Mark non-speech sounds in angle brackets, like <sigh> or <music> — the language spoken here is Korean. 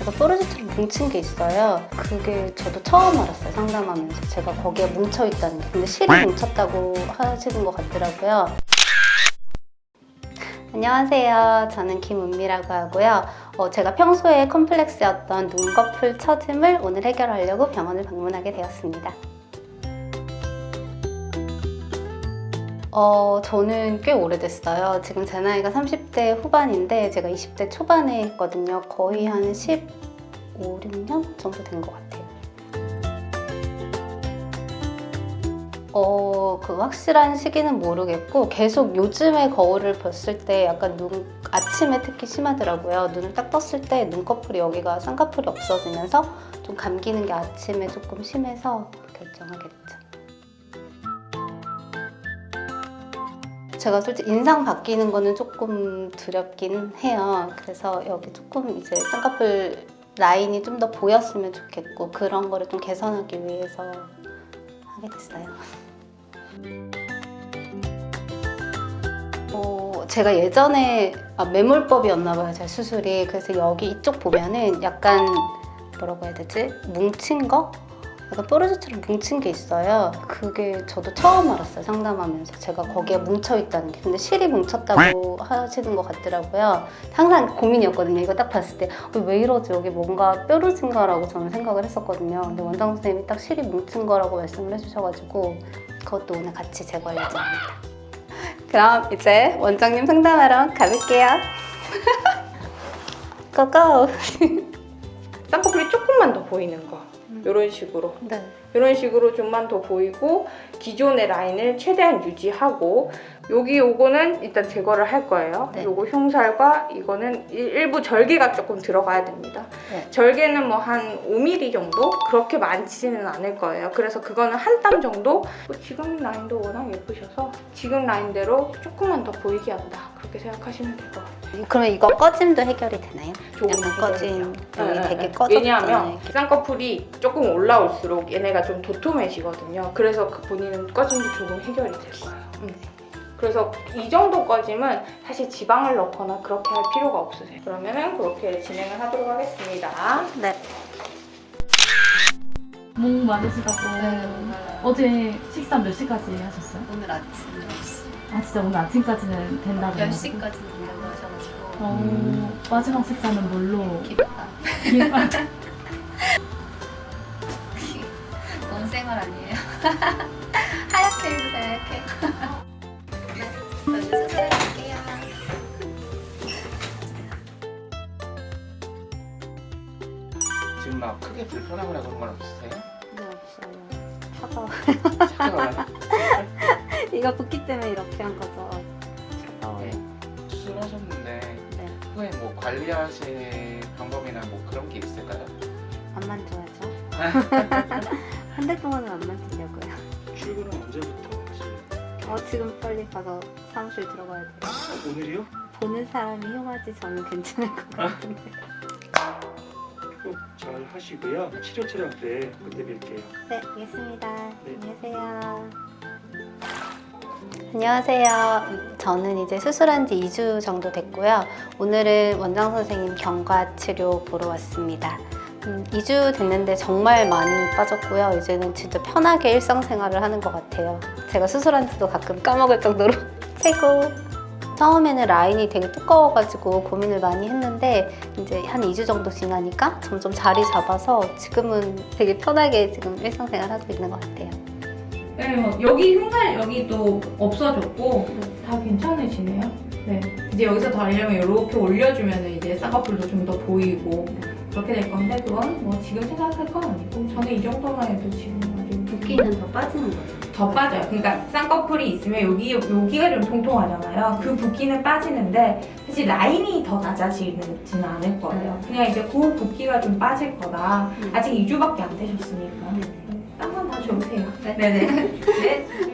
약간 뾰루지처럼 뭉친 게 있어요. 그게 저도 처음 알았어요. 상담하면서 제가 거기에 뭉쳐 있다는 게. 근데 실이 뭉쳤다고 하시는 것 같더라고요. 안녕하세요. 저는 김은미라고 하고요. 어, 제가 평소에 컴플렉스였던 눈꺼풀 처짐을 오늘 해결하려고 병원을 방문하게 되었습니다. 어, 저는 꽤 오래됐어요. 지금 제 나이가 30대 후반인데 제가 20대 초반에 했거든요. 거의 한 15, 16년 정도 된 것 같아요. 어, 그 확실한 시기는 모르겠고 계속 요즘에 거울을 봤을 때 약간 눈 아침에 특히 심하더라고요. 눈을 딱 떴을 때 눈꺼풀이 여기가 쌍꺼풀이 없어지면서 좀 감기는 게 아침에 조금 심해서 결정하겠죠. 제가 솔직히 인상 바뀌는 거는 조금 두렵긴 해요. 그래서 여기 조금 이제 쌍꺼풀 라인이 좀 더 보였으면 좋겠고 그런 거를 좀 개선하기 위해서 하게 됐어요. 어, 제가 예전에 아, 매몰법이었나 봐요, 제 수술이. 그래서 여기 이쪽 보면은 약간 뭐라고 해야 되지? 뭉친 거? 약간 뾰루지처럼 뭉친 게 있어요. 그게 저도 처음 알았어요, 상담하면서. 제가 거기에 뭉쳐 있다는 게. 근데 실이 뭉쳤다고 하시는 것 같더라고요. 항상 고민이었거든요. 이거 딱 봤을 때. 어, 왜 이러지? 여기 뭔가 뾰루진가라고 저는 생각을 했었거든요. 근데 원장 선생님이 딱 실이 뭉친 거라고 말씀을 해주셔가지고 그것도 오늘 같이 제거할 예정입니다. <laughs> 그럼 이제 원장님 상담하러 가볼게요. <laughs> 고고! 쌍꺼풀이 조금만 더 보이는 거. 음. 이런 식으로. 네. 이런 식으로 좀만 더 보이고 기존의 라인을 최대한 유지하고 여기 요거는 일단 제거를 할 거예요. 네. 요거 흉살과 이거는 일- 일부 절개가 조금 들어가야 됩니다. 네. 절개는 뭐 한 5mm 정도? 그렇게 많지는 않을 거예요. 그래서 그거는 한 땀 정도? 뭐 지금 라인도 워낙 예쁘셔서 지금 라인대로 조금만 더 보이게 한다. 그렇게 생각하시면 될 것 같아요. 그러면 이거 꺼짐도 해결이 되나요? 조금 약간 꺼짐. 여기 네, 되게 네. 꺼졌잖아요. 왜냐하면. 쌍꺼풀이 조금 올라올수록 얘네가 좀 도톰해지거든요. 그래서 그 본인은 꺼짐도 조금 해결이 될 거예요. 음. 그래서 이 정도 꺼짐은 사실 지방을 넣거나 그렇게 할 필요가 없으세요. 그러면은 그렇게 진행을 하도록 하겠습니다. 네. 목 마르시다고 어제 식사 몇 시까지 하셨어요? 오늘 아침 10시, 아 진짜 오늘 아침까지는 된다고 10시까지 된다고 하셔가지고 어, 마지막 식사는 뭘로? 기뻤다. 김밥? 너무 생활 아니에요? <laughs> 막 크게 불편하거나 그런 건 없으세요? 네, 없어요. 차가워. 차가워요? <laughs> 이거 붓기 때문에 이렇게 한 거죠. 차가워요. 네. 수술하셨는데 네. 후에 뭐 관리하실 방법이나 뭐 그런 게 있을까요? 안 만져야죠. <laughs> 한 달 동안은 안 만지려고요. 출근은 언제부터 하세요? 어, 지금 빨리 가서 사무실 들어가야 돼요. 오늘이요? 보는 사람이 흉하지 저는 괜찮을 것 같은데. <laughs> 꼭잘 하시고요. 치료 촬영 때 그때 뵐게요. 네, 알겠습니다. 네. 안녕하세요. 안녕하세요. 저는 이제 수술한 지 2주 정도 됐고요. 오늘은 원장 선생님 경과 치료 보러 왔습니다. 음, 2주 됐는데 정말 많이 빠졌고요. 이제는 진짜 편하게 일상생활을 하는 것 같아요. 제가 수술한 지도 가끔 까먹을 정도로 <laughs> 최고! 처음에는 라인이 되게 두꺼워가지고 고민을 많이 했는데 이제 한 2주 정도 지나니까 점점 자리 잡아서 지금은 되게 편하게 지금 일상생활 하고 있는 것 같아요. 네, 뭐 여기 흉살 여기도 없어졌고 다 괜찮으시네요. 네, 이제 여기서 더 하려면 이렇게 올려주면 이제 쌍꺼풀도 좀 더 보이고 그렇게 될 건데 그건 뭐 지금 생각할 건 아니고 저는 이 정도만 해도 지금 붓기는 더 빠지는 거죠. 더 빠져요. 그러니까 쌍꺼풀이 있으면 여기 여기가 좀 통통하잖아요. 그 붓기는 빠지는데 사실 라인이 더 낮아지지는 않을 거예요. 그냥 이제 그 붓기가 좀 빠질 거다. 음. 아직 2주밖에 안 되셨으니까. 딴건다 좋으세요. 네네. 네. <laughs>